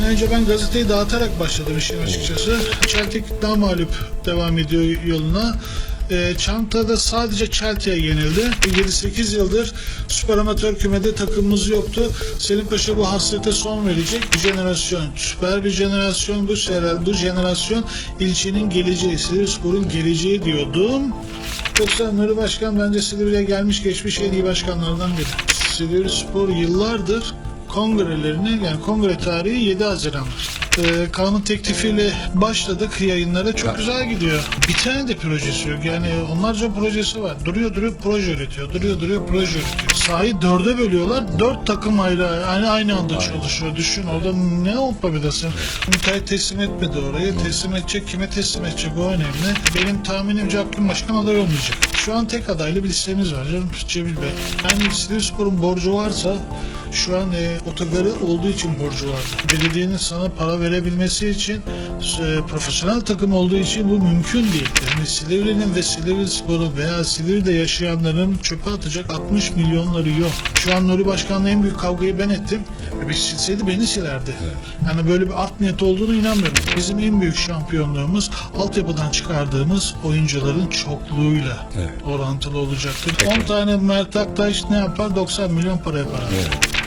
Yani önce ben gazeteyi dağıtarak başladım işin açıkçası. Celtic daha mağlup devam ediyor yoluna. E, Çanta'da sadece Chelsea'ye yenildi. 7-8 yıldır süper amatör kümede takımımız yoktu. Selim Paşa bu hasrete son verecek. Bu jenerasyon, süper bir jenerasyon bu sefer. Bu jenerasyon ilçenin geleceği, Silivrispor'un geleceği diyordum. Yoksa Nuri Başkan bence Silivri'ye gelmiş geçmiş en iyi başkanlardan biri. Silivrispor yıllardır kongrelerini yani kongre tarihi 7 Haziran'dır. Ee, kanun teklifiyle başladık yayınlara çok güzel gidiyor. Bir tane de projesi yok yani onlarca projesi var. Duruyor duruyor proje üretiyor. Duruyor duruyor proje üretiyor. Sahayı dörde bölüyorlar. Dört takım ayrı aynı aynı anda çalışıyor. Düşün orada ne yapabilirsin? Müteahhit teslim etmedi oraya. Teslim edecek kime teslim edecek o önemli. Benim tahminimce Hakkın Başkan aday olmayacak. Şu an tek adaylı bir listemiz var canım Cemil Bey. Yani Silivrispor'un borcu varsa şu an e, otogarı olduğu için borcu vardı. Belediyenin sana para verebilmesi için e, profesyonel takım olduğu için bu mümkün değil. Yani Silivri'nin ve Silivrispor'u veya Silivri'de yaşayanların çöpe atacak 60 milyonları yok. Şu an Nuri Başkan'la en büyük kavgayı ben ettim. E, bir silseydi beni silerdi. Yani böyle bir art niyet olduğunu inanmıyorum. Bizim en büyük şampiyonluğumuz altyapıdan çıkardığımız oyuncuların çokluğuyla Evet. orantılı olacaktır. 10 tane Mert Aktaş ne yapar? 90 milyon para yapar. Evet.